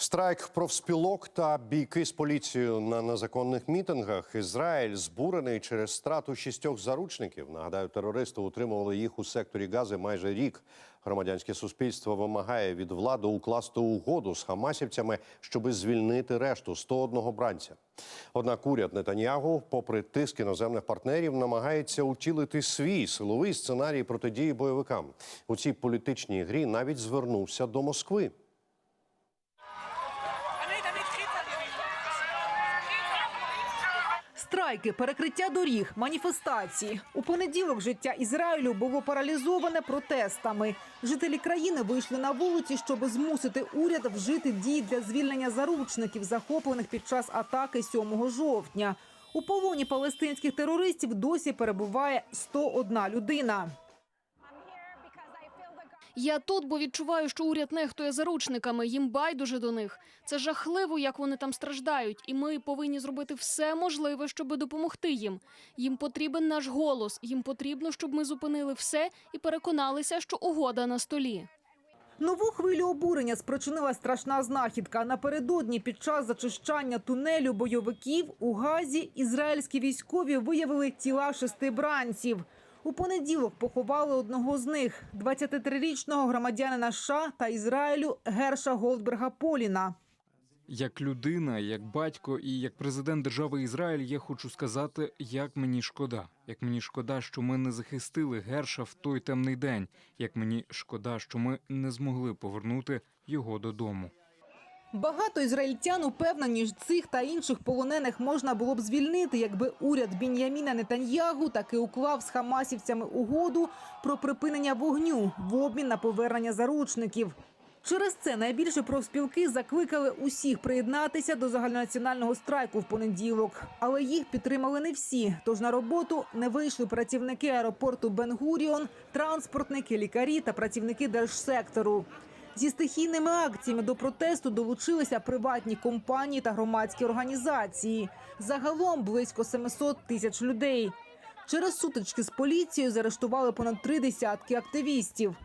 Страйк профспілок та бійки з поліцією на незаконних мітингах. Ізраїль збурений через страту шістьох заручників. Нагадаю, терористи утримували їх у секторі Гази майже рік. Громадянське суспільство вимагає від влади укласти угоду з хамасівцями, щоби звільнити решту 101 бранця. Однак уряд Нетаньягу, попри тиск іноземних партнерів, намагається утілити свій силовий сценарій протидії бойовикам. У цій політичній грі навіть звернувся до Москви. Страйки, перекриття доріг, маніфестації. У понеділок життя Ізраїлю було паралізоване протестами. Жителі країни вийшли на вулиці, щоб змусити уряд вжити дій для звільнення заручників, захоплених під час атаки 7 жовтня. У полоні палестинських терористів досі перебуває 101 людина. Я тут, бо відчуваю, що уряд нехтує заручниками. Їм байдуже до них. Це жахливо, як вони там страждають, і ми повинні зробити все можливе, щоб допомогти їм. Їм потрібен наш голос. Їм потрібно, щоб ми зупинили все і переконалися, що угода на столі. Нову хвилю обурення спричинила страшна знахідка. Напередодні під час зачищання тунелю бойовиків у Газі ізраїльські військові виявили тіла шести бранців. У понеділок поховали одного з них – 23-річного громадянина США та Ізраїлю Герша Голдберга Поліна. Як людина, як батько і як президент держави Ізраїль, я хочу сказати, як мені шкода. Як мені шкода, що ми не захистили Герша в той темний день. Як мені шкода, що ми не змогли повернути його додому. Багато ізраїльтян упевнені, що цих та інших полонених можна було б звільнити, якби уряд Бін'яміна Нетаньягу таки уклав з хамасівцями угоду про припинення вогню в обмін на повернення заручників. Через це найбільше профспілки закликали усіх приєднатися до загальнонаціонального страйку в понеділок. Але їх підтримали не всі. Тож на роботу не вийшли працівники аеропорту Бенгуріон, транспортники, лікарі та працівники держсектору. Зі стихійними акціями до протесту долучилися приватні компанії та громадські організації. Загалом близько 700 тисяч людей. Через сутички з поліцією заарештували понад три десятки активістів.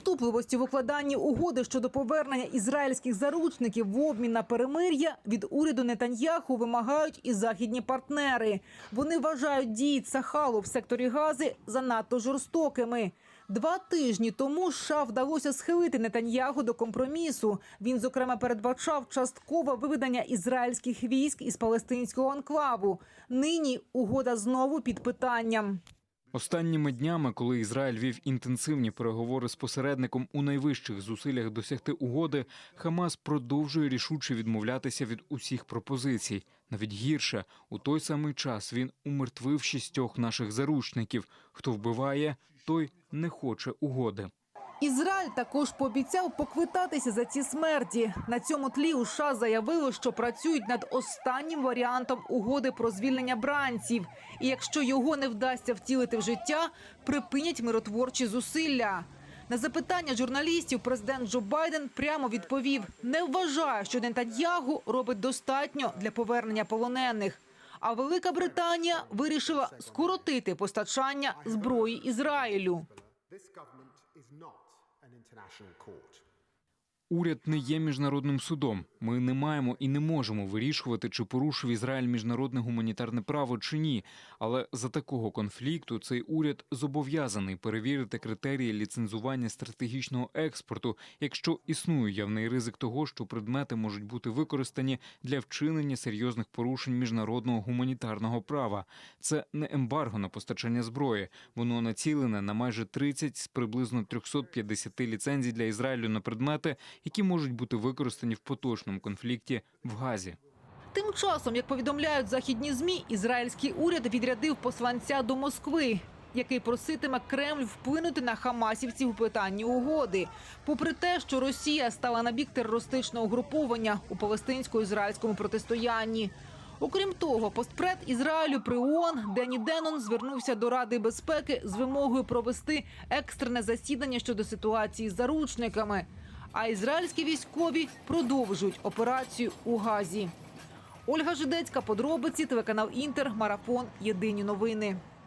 Поступливості в укладанні угоди щодо повернення ізраїльських заручників в обмін на перемир'я від уряду Нетаньяху вимагають і західні партнери. Вони вважають дії Цахалу в секторі Гази занадто жорстокими. Два тижні тому США вдалося схилити Нетаньягу до компромісу. Він, зокрема, передбачав часткове виведення ізраїльських військ із палестинського анклаву. Нині угода знову під питанням. Останніми днями, коли Ізраїль вів інтенсивні переговори з посередником у найвищих зусиллях досягти угоди, Хамас продовжує рішуче відмовлятися від усіх пропозицій. Навіть гірше, у той самий час він умертвив шістьох наших заручників. Хто вбиває, той не хоче угоди. Ізраїль також пообіцяв поквитатися за ці смерті. На цьому тлі у США заявили, що працюють над останнім варіантом угоди про звільнення бранців. І якщо його не вдасться втілити в життя, припинять миротворчі зусилля. На запитання журналістів президент Джо Байден прямо відповів: не вважає, що Нетаньягу робить достатньо для повернення полонених. А Велика Британія вирішила скоротити постачання зброї Ізраїлю. an international court. Уряд не є міжнародним судом. Ми не маємо і не можемо вирішувати, чи порушив Ізраїль міжнародне гуманітарне право чи ні. Але за такого конфлікту цей уряд зобов'язаний перевірити критерії ліцензування стратегічного експорту, якщо існує явний ризик того, що предмети можуть бути використані для вчинення серйозних порушень міжнародного гуманітарного права. Це не ембарго на постачання зброї. Воно націлене на майже 30 з приблизно 350 ліцензій для Ізраїлю на предмети, які можуть бути використані в поточному конфлікті в Газі. Тим часом, як повідомляють західні змі, ізраїльський уряд відрядив посланця до Москви, який проситиме Кремль вплинути на хамасівців у питанні угоди. Попри те, що Росія стала на бік терористичного угруповання у палестинсько-ізраїльському протистоянні. Окрім того, постпред Ізраїлю при ООН Дені Денон звернувся до Ради безпеки з вимогою провести екстрене засідання щодо ситуації з заручниками. А ізраїльські військові продовжують операцію у Газі. Ольга Жидецька, подробиці, телеканал Інтер, марафон. Єдині новини.